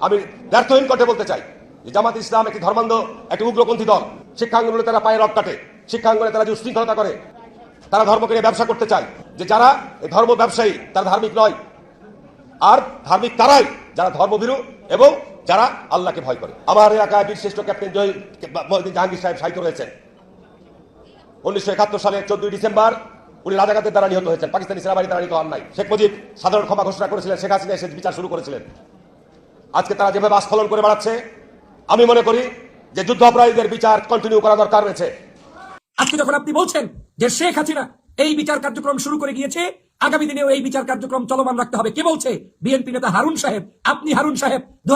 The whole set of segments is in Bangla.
আমি ব্যর্থহীন কণ্ঠে বলতে চাই যে জামাত ইসলাম একটি ধর্মান্ধ, একটি উগ্রপন্থী দল। শিক্ষাঙ্গনে তারা পায়ে রড কাটে। শিক্ষাঙ্গনে তারা যে উশৃঙ্খলতা করে। তারা ধর্মকে নিয়ে ব্যবসা করতে চায়। যে যারা ধর্ম ব্যবসায়ী, তারা ধার্মিক নয়। আর ধার্মিক তারাই যারা ধর্মভীরু এবং যারা আল্লাহকে ভয় করে। আমার এলাকায় বীরশ্রেষ্ঠ ক্যাপ্টেন জয় জাহাঙ্গীর সাহেব সাহিত্য রয়েছেন। উনিশশো একাত্তর সালের চোদ্দই ডিসেম্বর উনি রাজাকাতের দ্বারা নিহত হয়েছেন। পাকিস্তানি সেনাবাহিনী দ্বারা নিহত হন নাই। শেখ মুজিব সাধারণ ক্ষমা ঘোষণা করেছিলেন। শেখ হাসিনা এসে বিচার শুরু করেছিলেন। আজকে তারা যেভাবে আস্ফলন করে বেড়াচ্ছে, আমি মনে করি যে যুদ্ধ অপরাধীদের বিচার কন্টিনিউ করা দরকার রয়েছে। আজকে যখন আপনি বলছেন যে শেখ হাসিনা এই বিচার কার্যক্রম শুরু করে গিয়েছে, আগামী দিনেও এই বিচার কার্যক্রম চলমান রাখতে হবে। কে বলছে? বিএনপি নেতা হারুন সাহেব। আপনি হারুন সাহেব দু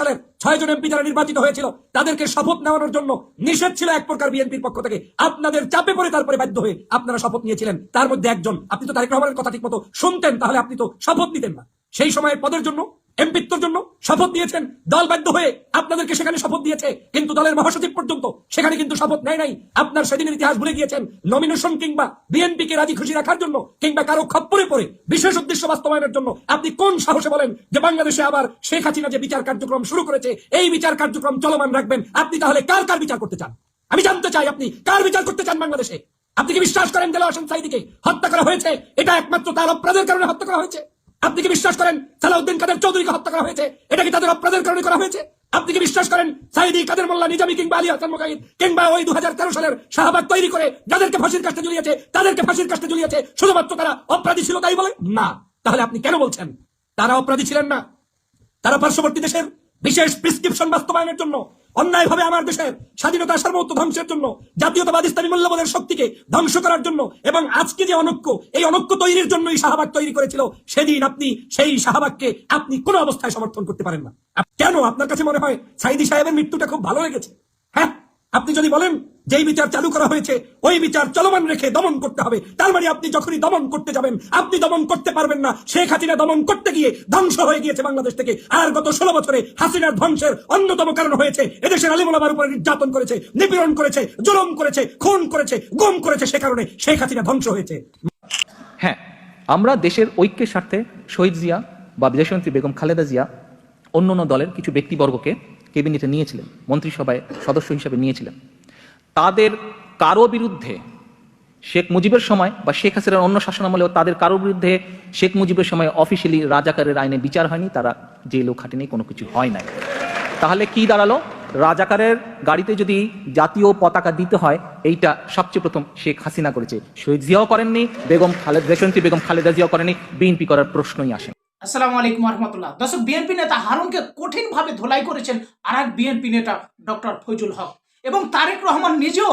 সালের ছয় জন এমপি যারা নির্বাচিত হয়েছিল, তাদেরকে শপথ নেওয়ানোর জন্য নিষেধ ছিল এক প্রকার বিএনপির পক্ষ থেকে। আপনাদের চাপে পড়ে তারপরে বাধ্য হয়ে আপনারা শপথ নিয়েছিলেন। তার মধ্যে একজন। আপনি তো তারেক রহমানের কথা ঠিক মতো শুনতেন, তাহলে আপনি তো শপথ নিতেন না। সেই সময়ের পদের জন্য এমপিত্বর জন্য শপথ নিয়েছেন। দল বাধ্য হয়ে আপনাদেরকে সেখানে শপথ দিয়েছে। কিন্তু দলের মহাসচিব পর্যন্ত সেখানে কিন্তু শপথ নেয় নাই। আপনার সেদিনের ইতিহাস ভুলে গিয়েছেন। নমিনেশন কিংবা বিএনপি কে রাজি খুশি রাখার জন্য কিংবা কারও খপ্পরে পড়ে বিশেষ উদ্দেশ্য বাস্তবায়নের জন্য আপনি কোন সাহসে বলেন যে বাংলাদেশে আবার শেখ হাসিনা যে বিচার কার্যক্রম শুরু করেছে, এই বিচার কার্যক্রম চলমান রাখবেন। আপনি তাহলে কার কার বিচার করতে চান? আমি জানতে চাই আপনি কার বিচার করতে চান বাংলাদেশে? আপনি কি বিশ্বাস করেন দেলা হোসেন সাইদিকে হত্যা করা হয়েছে? এটা একমাত্র তার অপরাধের কারণে হত্যা করা হয়েছে। আপনি কি বিশ্বাস করেন সালাউদ্দিন কাদের চৌধুরীকে হত্যা করা হয়েছে? এটা কি তাদের অপরাধের কারণে করা হয়েছে? আপনি কি বিশ্বাস করেন সাইদি কাদের মোল্লা নিজামি কিংবা আলী হাসান মুকাহিদ কিংবা ওই দু হাজার তেরো সালের শাহবাগ তৈরি করে যাদেরকে ফাঁসির কাছে ঝুলিয়েছে তাদেরকে ফাঁসির কাছে ঝুলিয়েছে শুধুমাত্র তারা অপরাধী ছিল তাই বলে? না। তাহলে আপনি কেন বলছেন? তারা অপরাধী ছিলেন না। তারা পার্শ্ববর্তী দেশের বিশেষ প্রেসক্রিপশন বাস্তবায়নের জন্য অন্যায়ভাবে আমার দেশের স্বাধীনতা সার্বত্ব ধ্বংসের জন্য, জাতীয়তাবাদ ইসলামী মূল্যবোধের শক্তিকে ধ্বংস করার জন্য এবং আজকে যে অনক্য, এই অনক্য তৈরির জন্যই শাহবাগ তৈরি করেছিল, সেদিন আপনি সেই শাহবাগকে আপনি কোন অবস্থায় সমর্থন করতে পারেন না। কেন? আপনার কাছে মনে হয় সাইদি সাহেবের মৃত্যুটা খুব ভালো লেগেছে? হ্যাঁ? আপনি যদি বলেন, যেই বিচার চালু করা হয়েছে, ওই বিচার চলমান রেখে দমন করতে হবে। তার মানে আপনি যখনই দমন করতে যাবেন, আপনি দমন করতে পারবেন না। শেখ হাসিনা দমন করতে গিয়ে ধ্বংস হয়ে গিয়েছে বাংলাদেশ থেকে। আর গত ষোলো বছরে হাসিনার ধ্বংসের অন্যতম কারণ হয়েছে, এদেশের আলিমুলামার উপরে নির্যাতন করেছে, নিপীড়ন করেছে, জুলুম করেছে, খুন করেছে, গুম করেছে সে কারণে শেখ হাসিনা ধ্বংস হয়েছে। হ্যাঁ আমরা দেশের ঐক্যের স্বার্থে শহীদ জিয়া বা বিদেশমন্ত্রী বেগম খালেদা জিয়া অন্য অন্য দলের কিছু ব্যক্তিবর্গকে কেবিনেটে নিয়েছিলেন, মন্ত্রিসভায় সদস্য হিসেবে নিয়েছিলেন। তাদের কারও বিরুদ্ধে শেখ মুজিবের সময় বা শেখ হাসিনার অন্য শাসনামলেও তাদের কারও বিরুদ্ধে শেখ মুজিবের সময় অফিসিয়ালি রাজাকারের আইনে বিচার হয়নি, তারা জেলও খাটেনি, কোনো কিছু হয় নাই। তাহলে কি দাঁড়াল? রাজাকারের গাড়িতে যদি জাতীয় পতাকা দিতে হয়, এইটা সবচেয়ে প্রথম শেখ হাসিনা করেছে। শহীদ জিয়াও করেননি, বেগম খালেদ, দেশন্ত্রী বেগম খালেদা জিয়াও করেনি বিএনপি করার প্রশ্নই আসে। আসসালামু আলাইকুম রহমতুল্লাহ দর্শক, বিএনপি নেতা হারুনকে কঠিনভাবে ধোলাই করেছেন আর এক বিএনপি নেতা ডক্টর ফৈজুল হক এবং তারেক রহমান নিজেও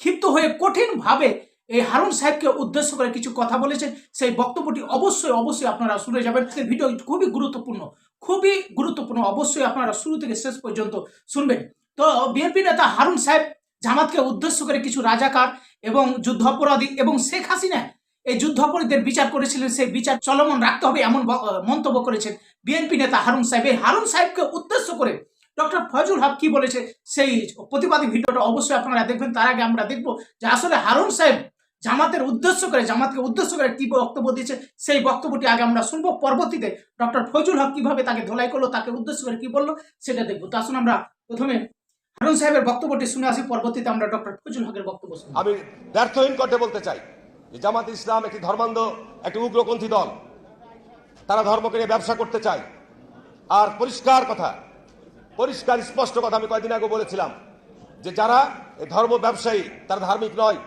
ক্ষিপ্ত হয়ে কঠিনভাবে এই হারুন সাহেবকে উদ্দেশ্য করে কিছু কথা বলেছেন। সেই বক্তব্যটি অবশ্যই অবশ্যই আপনারা শুনে যাবেন। ভিডিও খুবই গুরুত্বপূর্ণ খুবই গুরুত্বপূর্ণ। অবশ্যই আপনারা শুরু থেকে শেষ পর্যন্ত শুনবেন। তো বিএনপি নেতা হারুন সাহেব জামাতকে উদ্দেশ্য করে কিছু রাজাকার এবং যুদ্ধাপরাধী এবং শেখ হাসিনা এই যুদ্ধাপরাধীদের বিচার করেছিলেন, সেই বিচার চলমান রাখতে হবে এমন মন্তব্য করেছেন বিএনপি নেতা হারুন সাহেব। এই হারুন সাহেবকে উদ্দেশ্য করে ডক্টর ফজল হক কি বলেছে, সেই প্রতিবাদী ভিডিওটা অবশ্যই আপনারা দেখবেন। তার আগে আমরা দেখব যে আসলে হারুন সাহেব জামাতের উদ্দেশ্য করে, জামাতকে উদ্দেশ্য করে কি বক্তব্য দিয়েছে, সেই বক্তব্যটি আগে আমরা শুনব। পরবর্তীতে ডক্টর ফজল হক কীভাবে তাকে ধোলাই করল, তাকে উদ্দেশ্য করে কি বলল, সেটা দেখব। তো আসুন আমরা প্রথমে হারুন সাহেবের বক্তব্যটি শুনে আসি, পরবর্তীতে আমরা ডক্টর ফজল হকের বক্তব্য আমি ব্যর্থহীন কণ্ঠে বলতে চাই। যে জামাত ইসলাম একটি ধর্মান্ধ, একটি উগ্রপন্থী দল। তারা ধর্মকে নিয়ে ব্যবসা করতে চায়। আর পরিষ্কার কথা, পরিষ্কার, স্পষ্ট কথা আমি কয়েকদিন আগে বলেছিলাম যে যারা ধর্ম ব্যবসায়ী, তারা ধার্মিক নয়।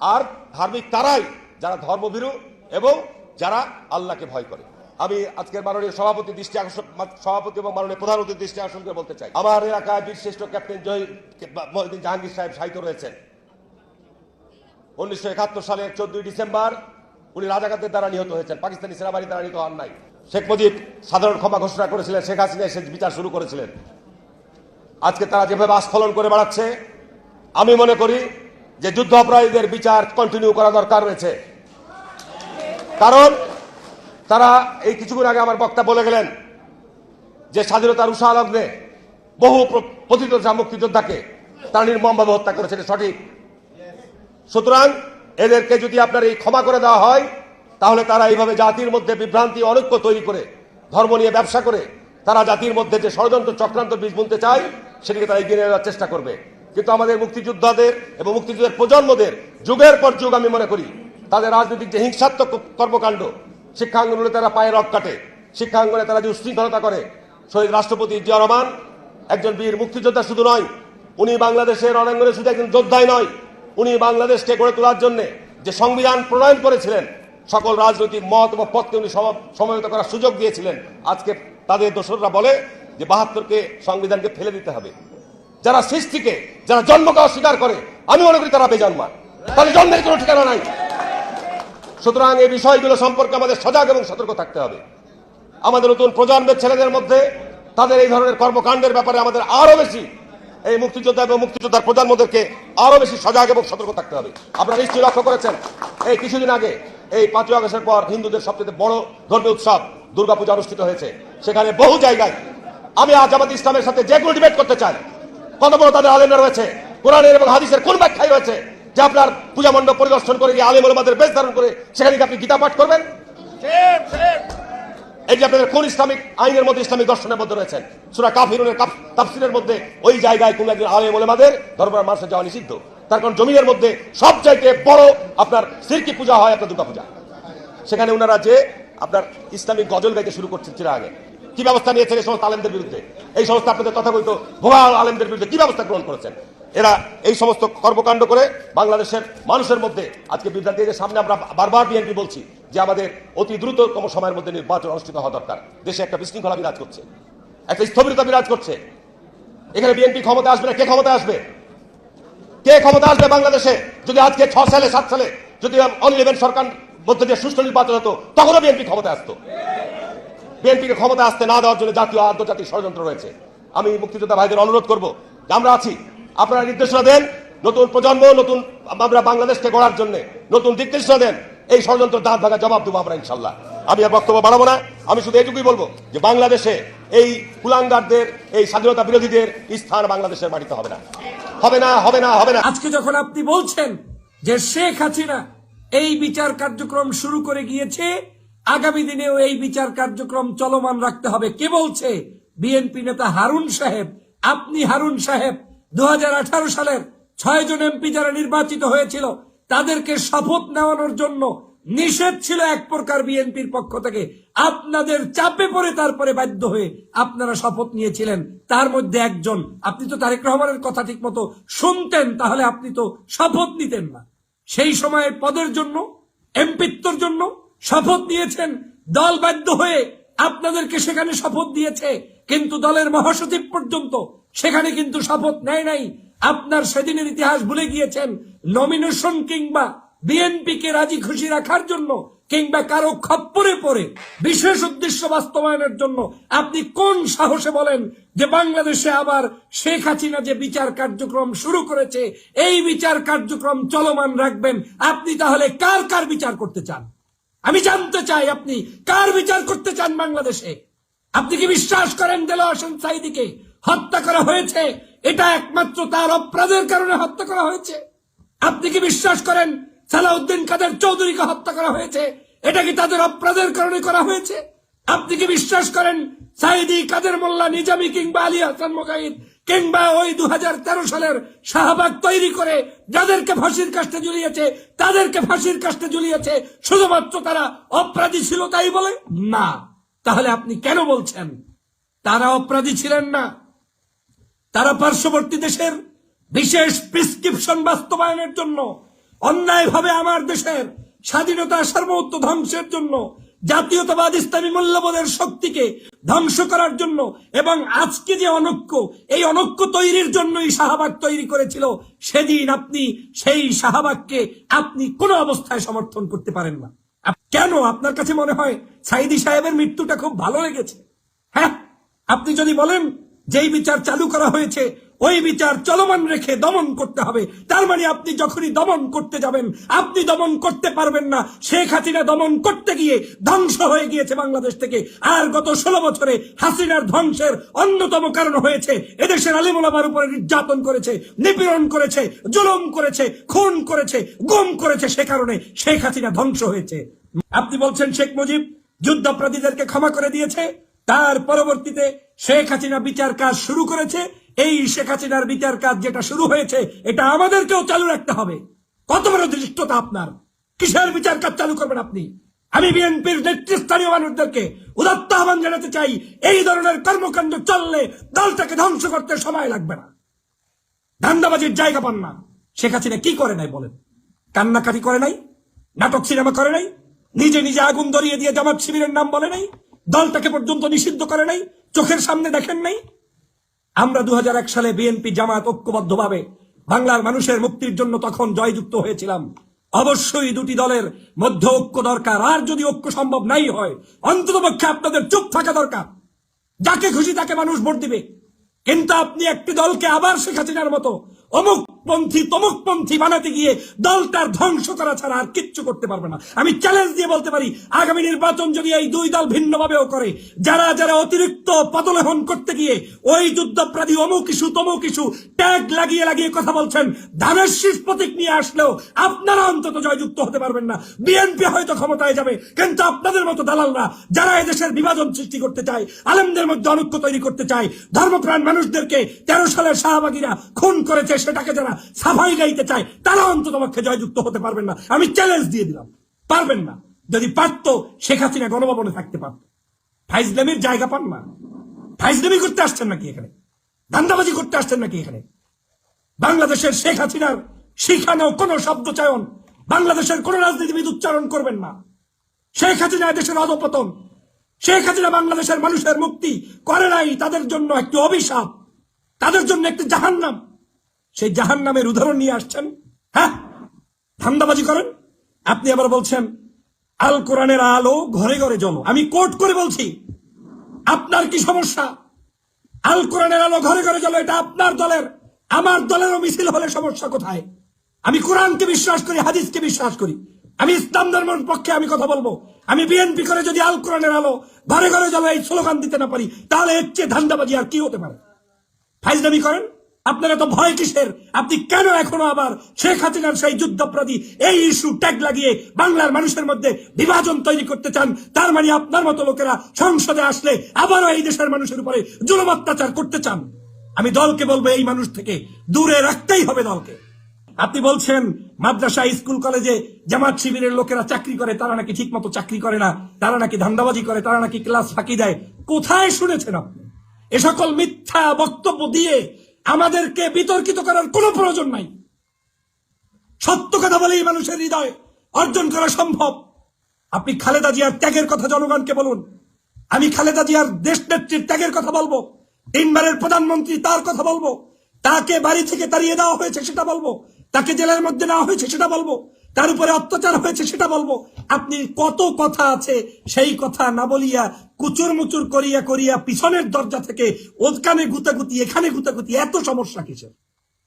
আর ধার্মিক তারাই যারা ধর্মভীরু এবং যারা আল্লাহকে ভয় করে। আমি আজকের মাননীয় সভাপতি দৃষ্টি আকর্ষণ, সভাপতি এবং মাননীয় প্রধান দৃষ্টি আকর্ষণ করে বলতে চাই। আমার এলাকায় বীরশ্রেষ্ঠ ক্যাপ্টেন মহিউদ্দিন জাহাঙ্গীর সাহেব সাহিত্য রয়েছেন। উনিশশো একাত্তর সালের চোদ্দই ডিসেম্বর উনি রাজাকাতের দ্বারা নিহত হয়েছেন। পাকিস্তানি সেনাবাহিনী দ্বারা নিহত হন নাই। শেখ মুজিব সাধারণ ক্ষমা ঘোষণা করেছিলেন। শেখ হাসিনা এসে বিচার শুরু করেছিলেন। আজকে তারা যেভাবে আস্ফলন করে বেড়াচ্ছে, আমি মনে করি যে যুদ্ধ অপরাধীদের বিচার কন্টিনিউ করা দরকার রয়েছে। কারণ তারা এই কিছুক্ষণ আগে আমার বক্তা বলে গেলেন যে স্বাধীনতার উষা লগ্নে বহু পতিত মুক্তিযোদ্ধাকে তারা নির্মমভাবে হত্যা করেছে। সঠিক। সুতরাং এদেরকে যদি আপনার এই ক্ষমা করে দেওয়া হয়, তাহলে তারা এইভাবে জাতির মধ্যে বিভ্রান্তি, অনৈক্য তৈরি করে, ধর্ম নিয়ে ব্যবসা করে, তারা জাতির মধ্যে যে ষড়যন্ত্র চক্রান্ত বীজ বুনতে চায়, সেটিকে তারা এগিয়ে নেওয়ার চেষ্টা করবে। কিন্তু আমাদের মুক্তিযোদ্ধাদের এবং মুক্তিযুদ্ধের প্রজন্মদের, যুগের পর যুগ আমি মনে করি, তাদের রাজনৈতিক যে হিংসাত্মক কর্মকাণ্ড শিক্ষাঙ্গনে তারা পায়ে রক কাটে শিক্ষাঙ্গনে তারা যে উশৃঙ্খলতা করে, শহীদ রাষ্ট্রপতি জিয়া রহমান, একজন বীর মুক্তিযোদ্ধা শুধু নয়, উনি বাংলাদেশের রণাঙ্গনে শুধু একজন যোদ্ধাই নয় উনি বাংলাদেশকে গড়ে তোলার জন্য যে সংবিধান প্রণয়ন করেছিলেন, সকল রাজনৈতিক মত এবং পথকে উনি সম- সমবেত করার সুযোগ দিয়েছিলেন, আজকে তাদের দোসররা বলে যে বাহাত্তরকে সংবিধানকে ফেলে দিতে হবে। যারা সৃষ্টিকে, যারা জন্মকে অস্বীকার করে, আমি মনে করি তারা বেজন্মা তাদের জন্মের কোনো ঠিকানা নাই। সুতরাং এই বিষয়গুলো সম্পর্কে আমাদের সজাগ এবং সতর্ক থাকতে হবে। আমাদের নতুন প্রজন্মের ছেলেদের মধ্যে তাদের এই ধরনের কর্মকাণ্ডের ব্যাপারে আমাদের আরও বেশি এই মুক্তিযোদ্ধা এবং মুক্তিযোদ্ধার প্রজন্মদেরকে আরও বেশি সজাগ এবং সতর্ক থাকতে হবে। আপনারা নিশ্চয়ই লক্ষ্য করেছেন, এই কিছুদিন আগে, এই পাঁচই আগস্টের পর হিন্দুদের সবচেয়ে বড় ধর্মীয় উৎসব দুর্গাপূজা অনুষ্ঠিত হয়েছে। সেখানে বহু জায়গায় আমি আজ জামাত ইসলামের সাথে যে কোনো ডিবেট করতে চাই, কত বড় তাদের আলেমরা রয়েছে, কোরআনের এবং হাদিসের কোন ব্যাখ্যায় রয়েছে, যে আপনার পূজা মণ্ডপ পরিদর্শন করে গিয়ে আলেম ওলামাদের বেশ ধারণ করে সেখানে আপনি গীতা পাঠ করবেন? যে আপনাদের কোন ইসলামিক আইনের মধ্যে ইসলামিক দর্শনের মধ্যে রয়েছেন? সুরা কাফিরুনের তাফসিরের মধ্যে ওই জায়গায় কোন একজন আলেম ওলেমাদের দরবার মানুষের যাওয়া নিষিদ্ধ। তার কারণ জমিনের মধ্যে সব চাইতে বড় আপনার সিরকি পূজা হয় আপনার দুর্গা পূজা। সেখানে ওনারা যে আপনার ইসলামিক গজল গাইতে শুরু করছেন চিরা আগে। কি ব্যবস্থা নিয়েছেন এই সমস্ত আলেমদের বিরুদ্ধে? এই সমস্ত আপনাদের তথাকথিত ভুয়া আলেমদের বিরুদ্ধে কি ব্যবস্থা গ্রহণ করেছেন? এরা এই সমস্ত কর্মকাণ্ড করে বাংলাদেশের মানুষের মধ্যে আজকে বিভ্রান্তি সামনে আমরা বারবার বিএনপি বলছি যে আমাদের অতি দ্রুততম সময়ের মধ্যে নির্বাচন অনুষ্ঠিত হওয়া দরকার। দেশে একটা বিশৃঙ্খলা বিরাজ করছে। একটা স্থবিরতা বিরাজ করছে। এখানে বিএনপি ক্ষমতা আসবে না? কে ক্ষমতা আসবে? কে ক্ষমতা আসবে বাংলাদেশে? যদি আজকে ছ সালে, সাত সালে যদি অন ইলেভেন সরকার মধ্যে দিয়ে সুষ্ঠু নির্বাচন হতো, তখনও বিএনপি ক্ষমতা আসতো। বিএনপিকে ক্ষমতা আসতে না দেওয়ার জন্য জাতীয় আন্তর্জাতিক ষড়যন্ত্র রয়েছে। আমি মুক্তিযোদ্ধা ভাইদের অনুরোধ করব আমরা আছি। আপনারা নির্দেশনা দেন নতুন প্রজন্ম, নতুন আমরা বাংলাদেশকে গড়ার জন্য নতুন দিক নির্দেশনা দেন, এই ষড়যন্ত্র দাঁত ভাঙা জবাব দেবো আমরা ইনশাল্লাহ। আমি আর বক্তব্য বাড়াবো না, আমি শুধু এটুকুই বলব যে বাংলাদেশে এই কুলাঙ্গারদের, এই স্বাধীনতা বিরোধীদের স্থান বাংলাদেশের বাড়িতে হবে না। হবে না হবে না হবে না। আজকে যখন আপনি বলছেন যে শেখ হাসিনা এই বিচার কার্যক্রম শুরু করে গিয়েছে, আগামী দিনেও এই বিচার কার্যক্রম চলমান রাখতে হবে। কে বলছে? বিএনপি নেতা হারুন সাহেব। আপনি হারুন সাহেব দু হাজার আঠারো সালের ছয় জন এমপি যারা নির্বাচিত হয়েছিল, তাদেরকে শপথ নেওয়ানোর জন্য নিষেধ ছিল এক প্রকার বিএনপির পক্ষ থেকে। আপনাদের চাপে পড়ে তারপরে বাধ্য হয়ে আপনারা শপথ নিয়েছিলেন। তার মধ্যে একজন, আপনি তো তারেক রহমানের কথা ঠিক মতো শুনতেন, তাহলে আপনি তো শপথ নিতেন না। সেই সময়ের পদের জন্য, এমপিত্বর জন্য শপথ নিয়েছেন। দল বাধ্য হয়ে আপনাদেরকে সেখানে শপথ দিয়েছে, কিন্তু দলের মহাসচিব পর্যন্ত সেখানে কিন্তু শপথ নেয় নাই। আপনার সেদিনের ইতিহাস ভুলে গিয়েছেন। নমিনেশন কিংবা বিএনপি কে রাজি খুশি রাখার জন্য কিংবা কারও খপ্পরে পড়ে বিশেষ উদ্দেশ্য বাস্তবায়নের জন্য আপনি কোন সাহসে বলেন যে বাংলাদেশে আবার শেখ হাসিনা যে বিচার কার্যক্রম শুরু করেছে, এই বিচার কার্যক্রম চলমান রাখবেন। আপনি তাহলে কার কার বিচার করতে চান? আমি জানতে চাই আপনি কার বিচার করতে চান বাংলাদেশে? আপনি কি বিশ্বাস করেন দেলা হোসেন সাইদিকে? হত্যা করা হয়েছে। এটা একমাত্র তার অপরাধের কারণে হত্যা করা হয়েছে। আপনি কি বিশ্বাস করেন সালাউদ্দিন কাদের চৌধুরীকে হত্যা করা হয়েছে? এটা কি তাদের অপরাধের কারণে করা হয়েছে? আপনি কি বিশ্বাস করেন সাইদি কাদের মোল্লা নিজামি কিংবা আলী হাসান মোকাইদ কিংবা ওই দু হাজার তেরো সালের শাহবাগ তৈরি করে যাদেরকে ফাঁসির কাস্টে ঝুলিয়েছে, তাদেরকে ফাঁসির কাস্টে ঝুলিয়েছে, শুধুমাত্র তারা অপরাধী ছিল তাই বলে? না। তাহলে আপনি কেন বলছেন? তারা অপরাধী ছিলেন না। তারা পার্শ্ববর্তী দেশের বিশেষ প্রেসক্রিপশন বাস্তবায়নের জন্য, অন্যায়ভাবে আমার দেশের স্বাধীনতা সার্বভৌমত্ব ধ্বংসের জন্য, জাতীয়তাবাদ ইসলামী মূল্যবোধের শক্তিকে ধ্বংস করার জন্য এবং আজকে যে অনক্য, এই অনক্য তৈরির জন্যই শাহবাগ তৈরি করেছিল, সেদিন আপনি সেই শাহবাগকে আপনি কোনো অবস্থায় সমর্থন করতে পারেন না। কেন? আপনার কাছে মনে হয় সাইদি সাহেবের মৃত্যুটা খুব ভালো লেগেছে। হ্যাঁ? আপনি যদি বলেন যেই বিচার চালু করা হয়েছে, ওই বিচার চলমান রেখে দমন করতে হবে। তার মানে আপনি যখনই দমন করতে যাবেন, আপনি দমন করতে পারবেন না। শেখ হাসিনা দমন করতে গিয়ে ধ্বংস হয়ে গিয়েছে বাংলাদেশ থেকে। আর গত ষোলো বছরে হাসিনার ধ্বংসের অন্যতম কারণ হয়েছে, এদেশের আলিমুলামার উপরে নির্যাতন করেছে, নিপীড়ন করেছে, জুলুম করেছে, খুন করেছে, গুম করেছে সে কারণে শেখ হাসিনা ধ্বংস হয়েছে। আপনি বলছেন শেখ মুজিব যুদ্ধাপরাধীদেরকে ক্ষমা করে দিয়েছে? তার পরবর্তীতে শেখ হাসিনা বিচার কাজ শুরু করেছে। এই শেখ হাসিনার বিচার কাজ যেটা শুরু হয়েছে, এটা আমাদেরকেও চালু রাখতে হবে। কত বড় দৃষ্টতা আপনার? কিসের বিচার কাজ চালু করবেন আপনি? আমি বিএনপির নেতৃস্থানীয় মানুষদেরকে উদাত্ত আহ্বান জানাতে চাই, এই ধরনের কর্মকাণ্ড চললে দলটাকে ধ্বংস করতে সময় লাগবে না। ধান্দাবাজির জায়গা পান না। শেখ হাসিনা কি করে নাই বলেন? কান্নাকাটি করে নাই? নাটক সিনেমা করে নাই? নিজে নিজে আগুন ধরিয়ে দিয়ে জামাত শিবিরের নাম বলে নাই? দলটাকে পর্যন্ত নিষিদ্ধ করে নাই, চোখের সামনে দেখেন নাই। আমরা দু সালে বিএনপি জামাত ঐক্যবদ্ধভাবে বাংলার মানুষের মুক্তির জন্য তখন জয়যুক্ত হয়েছিলাম। অবশ্যই দুটি দলের মধ্যে ঐক্য দরকার। আর যদি ঐক্য সম্ভব নাই হয়, অন্ততপক্ষে আপনাদের চুপ থাকা দরকার। যাকে খুশি তাকে মানুষ ভোট দিবে। কিন্তু আপনি একটি দলকে আবার শেখ মতো অমুক পন্থী তমুক পন্থী বানাতে গিয়ে দলটার ধ্বংস করা ছাড়া আর কিচ্ছু করতে পারবে না। আমি চ্যালেঞ্জ দিয়ে বলতে পারি, আগামী নির্বাচন যদি এই দুই দল ভিন্নভাবেও করে, যারা যারা অতিরিক্ত পদলেহন করতে গিয়ে ওই যুদ্ধপ্রাধী অমুক ইস্যু, তমুক ইস্যু ট্যাগ লাগিয়ে লাগিয়ে কথা বলছেন, ধানের শীষ প্রতীক নিয়ে আসলেও আপনারা অন্তত জয়যুক্ত হতে পারবেন না। বিএনপি হয়তো ক্ষমতায় যাবে, কিন্তু আপনাদের মতো দালালরা যারা এদেশের বিভাজন সৃষ্টি করতে চায়, আলেমদের মধ্যে অনৈক্য তৈরি করতে চায়, ধর্মপ্রাণ মানুষদেরকে তেরো সালের শাহবাগীরা খুন করেছে সেটাকে যারা সাফাই গাইতে চায়, তারা অন্তত পক্ষে জয়যুক্ত হতে পারবেন না। আমি চ্যালেঞ্জ দিয়ে দিলাম। পারবেন না। যদি পারত, শেখ হাসিনা গণভবনে থাকতে পারত। ফাইজলামির জায়গা পান না। ফাইজলামি করতে আসছেন নাকি এখানে? দান্দাবাজি করতে আসছেন নাকি এখানে? বাংলাদেশের শেখ হাসিনার শিখানো কোন শব্দ চয়ন বাংলাদেশের কোন রাজনীতিবিদ উচ্চারণ করবেন না। শেখ হাসিনা দেশের অধপতন। শেখ হাসিনা বাংলাদেশের মানুষের মুক্তি করে নাই। তাদের জন্য একটি অভিশাপ। তাদের জন্য একটি জাহান্নাম। সেই জাহান্নামের উদাহরণ নিয়ে আসছেন। হ্যাঁ? ধান্দাবাজি করেন। আপনি আবার বলছেন, আল কোরআনের আলো ঘরে ঘরে জ্বলো আমি কোর্ট করে বলছি, আপনার কি সমস্যা? আল কোরআনের আলো ঘরে ঘরে জ্বলো এটা আপনার দলের। আমার দলেরও মিছিল হলে সমস্যা কোথায়? আমি কোরআনকে বিশ্বাস করি, হাদিসকে বিশ্বাস করি। আমি ইসলাম ধর্মের পক্ষে আমি কথা বলব। আমি বিএনপি করে যদি আল কোরআনের আলো ঘরে ঘরে জ্বলো এই স্লোগান দিতে না পারি, তাহলে এর চেয়ে ধান্দাবাজি আর কি হতে পারে? ফাইজদামি করেন। আপনারা তো ভয় কিসের? আপনি কেন এখনও আবার শেখ হাসিনার সেই যুদ্ধপ্রাধী এই ইস্যু ট্যাগ লাগিয়ে বাংলার মানুষের মধ্যে বিভাজন তৈরি করতে চান? তার মানে আপনার মতো লোকেরা সংসদে আসলে আবারও এই দেশের মানুষের উপরে জুলুম অত্যাচার করতে চান? আমি দলকে বলব এই মানুষ থেকে দূরে রাখতেই হবে দলকে। আপনি বলছেন, মাদ্রাসা, স্কুল, কলেজে জামাত শিবিরের লোকেরা চাকরি করে, তারা নাকি ঠিক মতো চাকরি করে না, তারা নাকি ধান্দাবাজি করে, তারা নাকি ক্লাস ফাঁকি দেয়। কোথায় শুনেছেন আপনি? এ সকল মিথ্যা বক্তব্য দিয়ে আমাদেরকে বিতর্কিত করার কোনো প্রয়োজন নাই। সত্য কথা বলেই মানুষের হৃদয় অর্জন করা সম্ভব। আপনি খালেদা জিয়ার ত্যাগের কথা জনগণকে বলুন। আমি খালেদা জিয়ার দেশ নেত্রীর ত্যাগের কথা বলব। তিনবারের প্রধানমন্ত্রী তার কথা বলব। তাকে বাড়ি থেকে তাড়িয়ে দেওয়া হয়েছে সেটা বলব। তাকে জেলের মধ্যে নেওয়া হয়েছে সেটা বলব। তার উপরে অত্যাচার হয়েছে, সেটা বলব। আপনি কত কথা আছে, সেই কথা না বলিয়া কুচুর মুচুর করিয়া করিয়া পিছনের দরজা থেকে ওখানে গুতাগুতি, এখানে গুতাগুতি, এত সমস্যা কিসের?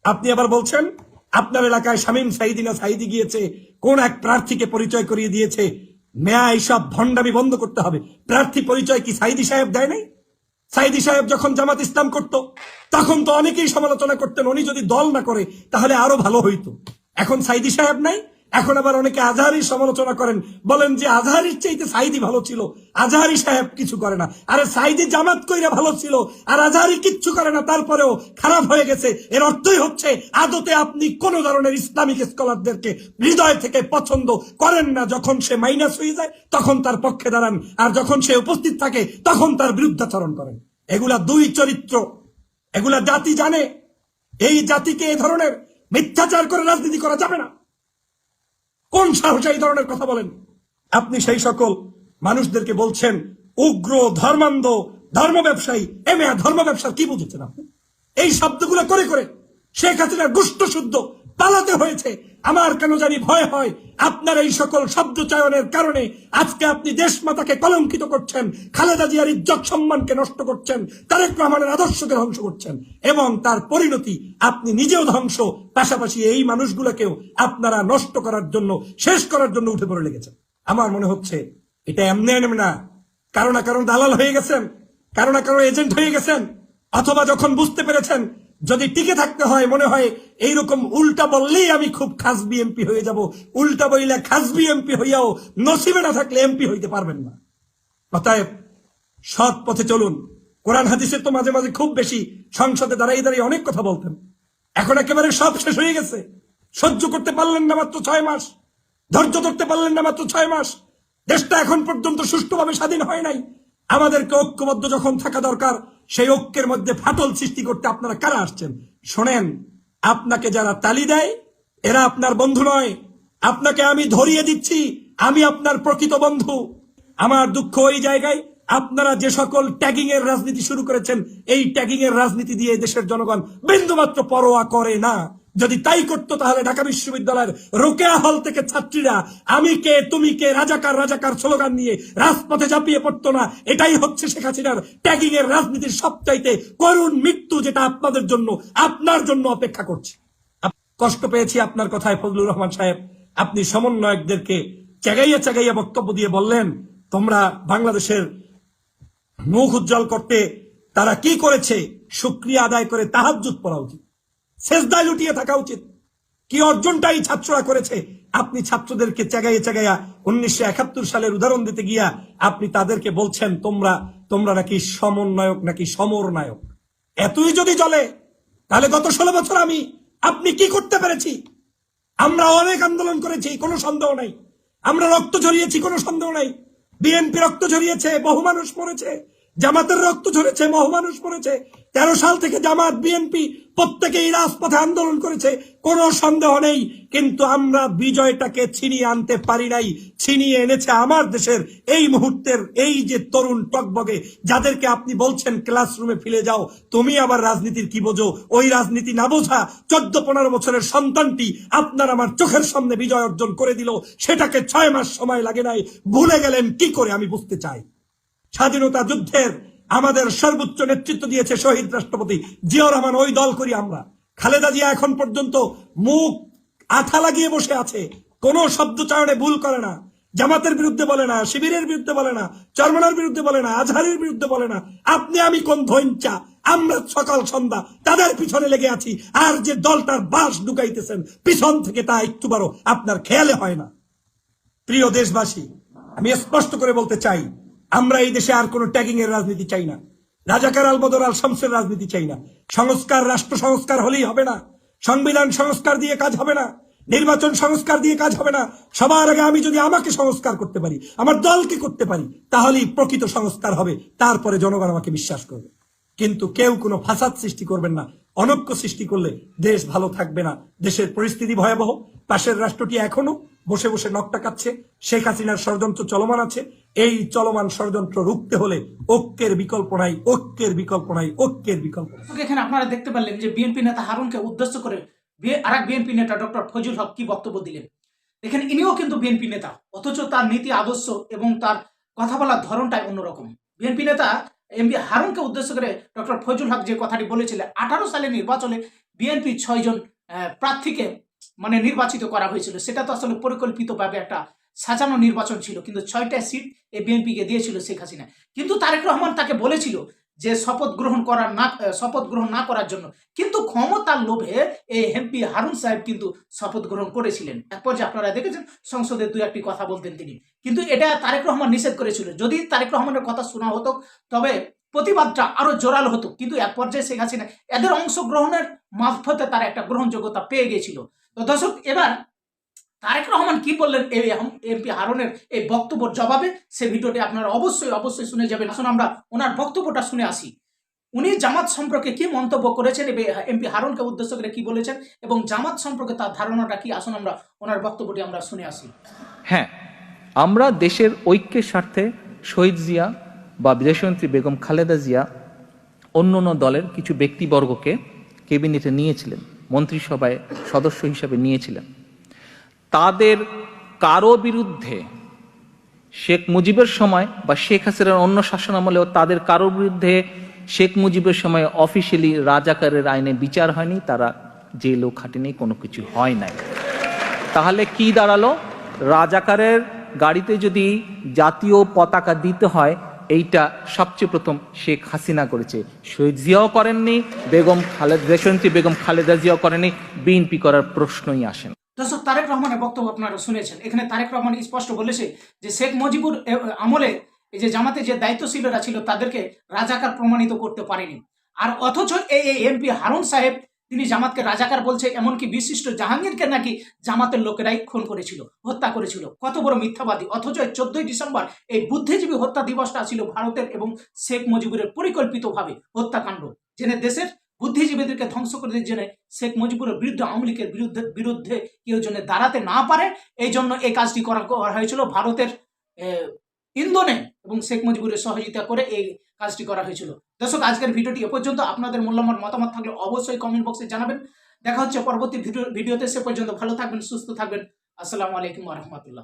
আপনি আবার বলছেন, আপনার এলাকায় শামীম সাইদি না সাইদি গিয়েছে, কোন এক প্রার্থীকে পরিচয় করিয়ে দিয়েছে, মেয়া এইসব ভণ্ডামি বন্ধ করতে হবে। প্রার্থী পরিচয় কি সাইদি সাহেব দেয় নাই? সাইদি সাহেব যখন জামাত ইসলাম করত, তখন তো অনেকেই সমালোচনা করতেন, উনি যদি দল না করে, তাহলে আরও ভালো হইতো। এখন সাইদি সাহেব নাই এখন আবার অনেকে আজহারির সমালোচনা করেন, বলেন যে আজহারির চাইতে সাইদি ভালো ছিল, আজহারি সাহেব কিছু করে না। আরে সাইদি জামাত কইরা ভালো ছিল, আর আজহারি কিচ্ছু করে না, তারপরেও খারাপ হয়ে গেছে। এর অর্থই হচ্ছে, আদতে আপনি কোন ধরনের ইসলামিক স্কলারদেরকে হৃদয় থেকে পছন্দ করেন না, যখন সে মাইনাস হয়ে যায়, তখন তার পক্ষে দাঁড়ান, আর যখন সে উপস্থিত থাকে, তখন তার বিরুদ্ধাচরণ করেন। এগুলা দুই চরিত্র, এগুলা জাতি জানে, এই জাতিকে এ ধরনের মিথ্যাচার করে রাজনীতি করা যাবে না। কোন সাহসে এই ধরনের কথা বলেন? আপনি সেই সকল মানুষদেরকে বলছেন, উগ্র, ধর্মান্ধ, ধর্ম ব্যবসায়ী, এ মেয়া ধর্ম ব্যবসার কি বুঝেছেন আপনি? এই শব্দগুলো করে করে শেখ হাসিনার গুষ্ট শুদ্ধ পালাতে হয়েছে। আমার কেন জানি ভয় হয়। আপনার এই সকল শব্দ চয়নের কারণে আজকে আপনি দেশ মাতাকে কলঙ্কিত করছেন, খালেদা জিয়ার ইজ্জত সম্মানকে নষ্ট করছেন, তারেক রহমানের আদর্শকে ধ্বংস করছেন, এবং তার পরিণতি আপনি নিজেও ধ্বংস, পাশাপাশি এই মানুষগুলোকেও আপনারা নষ্ট করার জন্য, শেষ করার জন্য উঠে পড়ে লেগেছেন। আমার মনে হচ্ছে, এটা এমনি এমনি না। কারও না কারও দালাল হয়ে গেছেন, কারও না কারও এজেন্ট হয়ে গেছেন, অথবা যখন বুঝতে পেরেছেন যদি টিকে থাকতে হয়, মনে হয় এইরকম উল্টা বললেই আমি খুব খাসবি এমপি হয়ে যাব। উল্টা বইলে খাসবি এমপি হইয়াও নসিবে না থাকলে এমপি হইতে পারবেন না। অতএব সৎ পথে চলুন। কোরআন হাদিসের তো মাঝে মাঝে খুব বেশি সংসদে দাঁড়িয়ে দাঁড়িয়ে অনেক কথা বলতেন। এখন একেবারে সব শেষ হয়ে গেছে। সহ্য করতে পারলেন না মাত্র ছয় মাস। ধৈর্য ধরতে পারলেন না মাত্র ছয় মাস। দেশটা এখন পর্যন্ত সুষ্ঠুভাবে স্বাধীন হয় নাই। আমাদেরকে ঐক্যবদ্ধ যখন থাকা দরকার, সেই ঐক্যের মধ্যে ফাটল সৃষ্টি করতে আপনারা কারা আসছেন? শোনেন, আপনাকে যারা তালি দেয়, এরা আপনার বন্ধু নয়। আপনাকে আমি ধরিয়ে দিচ্ছি, আমি আপনার প্রকৃত বন্ধু। আমার দুঃখ ওই জায়গায়, আপনারা যে সকল ট্যাগিং এর রাজনীতি শুরু করেছেন, এই ট্যাগিং এর রাজনীতি দিয়ে দেশের জনগণ বিন্দুমাত্র পরোয়া করে না। যদি তাই করতো তাহলে ঢাকা বিশ্ববিদ্যালয়ের রোকেয়া হল থেকে ছাত্রীরা, আমি কে, তুমি কে, রাজাকার রাজাকার স্লোগান নিয়ে রাজপথে ঝাঁপিয়ে পড়তো না। এটাই হচ্ছে শেখ হাসিনার ট্যাগিং এর রাজনীতির সবচাইতে করুণ মৃত্যু যেটা আপনাদের জন্য, আপনার জন্য অপেক্ষা করছে। কষ্ট পেয়েছি আপনার কথায়, ফজলুর রহমান সাহেব। আপনি সমন্বয়কদেরকে চাগাইয়া চাগাইয়া বক্তব্য দিয়ে বললেন, তোমরা বাংলাদেশের মুখ উজ্জ্বল করতে তারা কি করেছে? সুক্রিয়া আদায় করে তাহাজ্জুদ পড়া উচিত। শেষদায় লুটিয়ে থাকা উচিত। কি অর্জনটাই ছাত্ররা করেছে? আপনি ছাত্রদেরকে চাগাইয়ে চাগাইয়া উনিশশো একাত্তর সালের উদাহরণ দিতে গিয়া আপনি তাদেরকে বলছেন, তোমরা তোমরা নাকি সমন্বয়ক, নাকি সমর নায়ক এতই যদি চলে, তাহলে গত ষোলো বছর আমি, আপনি কি করতে পেরেছি? আমরা অনেক আন্দোলন করেছি, কোনো সন্দেহ নাই। আমরা রক্ত ঝরিয়েছি, কোনো সন্দেহ নাই। বিএনপি রক্ত ঝরিয়েছে, বহু মানুষ মরেছে। জামাতের রক্ত ঝরেছে বহু মানুষ মরেছে তেরো সাল থেকে জামাত, বিএনপি প্রত্যেকেই রাজপথে আন্দোলন করেছে। কোনো সন্দেহ নেই, কিন্তু আমরা বিজয়টাকে ছিনিয়ে আনতে পারি নাই, ছিনিয়ে এনেছে আমার দেশের এই মুহূর্তের এই যে তরুণ টকবগে। যাদেরকে আপনি বলছেন, ক্লাসরুমে ফিরে যাও, তুমি আবার রাজনীতির কি বোঝো? ওই রাজনীতি না বোঝা চোদ্দ পনেরো বছরের সন্তানটি আপনার আমার চোখের সামনে বিজয় অর্জন করে দিল। সেটাকে ছয় মাস সময় লাগে নাই। ভুলে গেলেন কি করে আমি বুঝতে চাই? স্বাধীনতা যুদ্ধের আমাদের সর্বোচ্চ নেতৃত্ব দিয়েছে শহীদ রাষ্ট্রপতি জিয়াউর রহমান, ওই দল করি আমরা। খালেদা জিয়া এখন পর্যন্ত মুখ আঠা লাগিয়ে বসে আছে, কোন শব্দচয়নে ভুল করে না। জামাতের বিরুদ্ধে বলে না, শিবিরের বিরুদ্ধে বলে না, চরমনার বিরুদ্ধে বলে না, আজহারের বিরুদ্ধে বলে না। আপনি, আমি কোন ধৈঞ্চা আমরা সকাল সন্ধ্যা তাদের পিছনে লেগে আছি, আর যে দলটার বাস ঢুকাইতেছেন, পিছন থেকে তা একটু বারো, আপনার খেয়ালে হয় না। প্রিয় দেশবাসী, আমি স্পষ্ট করে বলতে চাই আমরা এই দেশে আর কোনো ট্যাগিং এর রাজনীতি চাই না। রাজাকার আল বদর আল শামসের রাজনীতি চাই না। সংস্কার, রাষ্ট্র সংস্কার হলেই হবে না। সংবিধান সংস্কার দিয়ে কাজ হবে না। নির্বাচন সংস্কার দিয়ে কাজ হবে না। সবার আগে আমি যদি আমাকে সংস্কার করতে পারি, আমার দলকে করতে পারি, তাহলেই প্রকৃত সংস্কার হবে। তারপরে জনগণ আমাকে বিশ্বাস করবে। কিন্তু কেউ কোনো ফাসাদ সৃষ্টি করবেন না। অনৈক্য সৃষ্টি করলে দেশ ভালো থাকবে না। দেশের পরিস্থিতি ভয়াবহ। পাশের রাষ্ট্রটি এখনও বসে বসে নকটা কাচ্ছে শেখ হাসিনার ষড়যন্ত্র চলমান আছে। এই চলমান ষড়যন্ত্র রুখতে হলে ঐক্যের বিকল্প নাই, ঐক্যের বিকল্প নাই, ঐক্যের বিকল্প এখানে আপনারা দেখতে পারলেন যে বিএনপি নেতা হারুনকে উদ্দেশ্য করে আর এক বিএনপি নেতা ডক্টর ফজুল হক কি বক্তব্য দিলেন? দেখেন ইনিও কিন্তু বিএনপি নেতা, অথচ তার নীতি আদর্শ এবং তার কথা বলার ধরনটাই অন্যরকম। বিএনপি নেতা এমপি হারুনকে উদ্দেশ্য করে ডক্টর ফজুল হক যে কথাটি বলেছিলেন, আঠারো সালে নির্বাচনে বিএনপি ছয়জন প্রার্থীকে মানে নির্বাচিত করা হয়েছিল। সেটা তো আসলে পরিকল্পিতভাবে একটা সাজানো নির্বাচন ছিল, কিন্তু ছয়টা সিট এ বিএনপিকে দিয়েছিল শেখ হাসিনা। কিন্তু তারেক রহমান তাকে বলেছিল যে শপথ গ্রহণ করার না, শপথ গ্রহণ না করার জন্য। কিন্তু ক্ষমতার লোভে এই এমপি হারুন সাহেব কিন্তু শপথ গ্রহণ করেছিলেন। এক পর্যায়ে আপনারা দেখেছেন, সংসদে দু একটি কথা বলতেন তিনি। কিন্তু এটা তারেক রহমান নিষেধ করেছিল। যদি তারেক রহমানের কথা শোনা হতো, তবে প্রতিবাদটা আরও জোরালো হতো। কিন্তু এক পর্যায়ে শেখ হাসিনা এদের অংশগ্রহণের মারফতে তারা একটা গ্রহণযোগ্যতা পেয়ে গিয়েছিল। তো দর্শক, এবার তারেক রহমান কি বললেন? এই এমপি হারুনের এই বক্তব্যের জবাবে সে ভিডিওটি আপনারা অবশ্যই অবশ্যই শুনে যাবেন। আসুন আমরা ওনার বক্তব্যটা শুনে আসি। উনি জামাত সম্পর্কে কি মন্তব্য করেছেন এমপি হারুনকে উদ্দেশ্য করে কি বলেছেন এবং জামাত সম্পর্কে তার ধারণাটা কি? আসুন আমরা ওনার বক্তব্যটি আমরা শুনে আসি। হ্যাঁ আমরা দেশের ঐক্যের স্বার্থে শহীদ জিয়া বা বিদেশমন্ত্রী বেগম খালেদা জিয়া অন্য অন্য দলের কিছু ব্যক্তিবর্গকে কেবিনেটে নিয়েছিলেন, মন্ত্রিসভায় সদস্য হিসাবে নিয়েছিলেন। তাদের কারও বিরুদ্ধে শেখ মুজিবের সময় বা শেখ হাসিনার অন্য শাসন আমলেও তাদের কারোর বিরুদ্ধে শেখ মুজিবের সময় অফিসিয়ালি রাজাকারের আইনে বিচার হয়নি, তারা জেলও খাটেনি কোনো কিছু হয় নাই। তাহলে কি দাঁড়াল? রাজাকারের গাড়িতে যদি জাতীয় পতাকা দিতে হয়, এইটা সবচেয়ে প্রথম শেখ হাসিনা করেছে। শহীদ জিয়াও করেননি, বেগম খালেদ দেশন্ত্রী বেগম খালেদা জিয়াও করেনি বিএনপি করার প্রশ্নই আসে না। দর্শক তারেক রহমানের বক্তব্য আপনারা শুনেছেন। এখানে তারেক রহমান স্পষ্ট বলেছে যে শেখ মুজিবুর আমলে এই যে জামাতে যে দায়িত্বশীলরা ছিল, তাদেরকে রাজাকার প্রমাণিত করতে পারেনি। আর অথচ এই এমপি হারুন সাহেব, তিনি জামাতকে রাজাকার বলছে, এমনকি বিশিষ্ট জাহাঙ্গীরকে নাকি জামাতের লোকেরাই খুন করেছিল, হত্যা করেছিল। কত বড় মিথ্যাবাদী। অথচ চোদ্দই ডিসেম্বর এই বুদ্ধিজীবী হত্যা দিবসটা ছিল ভারতের এবং শেখ মুজিবুরের পরিকল্পিতভাবে হত্যাকাণ্ড। জেনে দেশের বুদ্ধিজীবীদেরকে ধ্বংস করে দিয়ে জেনে শেখ মুজিবুরের বিরুদ্ধে, আওয়ামী লীগের বিরুদ্ধে বিরুদ্ধে কেউ জন্য দাঁড়াতে না পারে, এই জন্য এই কাজটি করা হয়েছিল ভারতের ইন্ধনে এবং শেখ মুজিবুরের সহযোগিতা করে এই কাজটি করা হয়েছিল। দর্শক, আজকের ভিডিওটি এ পর্যন্ত। আপনাদের মূল্যবান মতামত থাকলে অবশ্যই কমেন্ট বক্সে জানাবেন। দেখা হচ্ছে পরবর্তী ভিডিও ভিডিওতে। সে পর্যন্ত ভালো থাকবেন, সুস্থ থাকবেন। আসসালামু আলাইকুম রহমতুল্লাহ।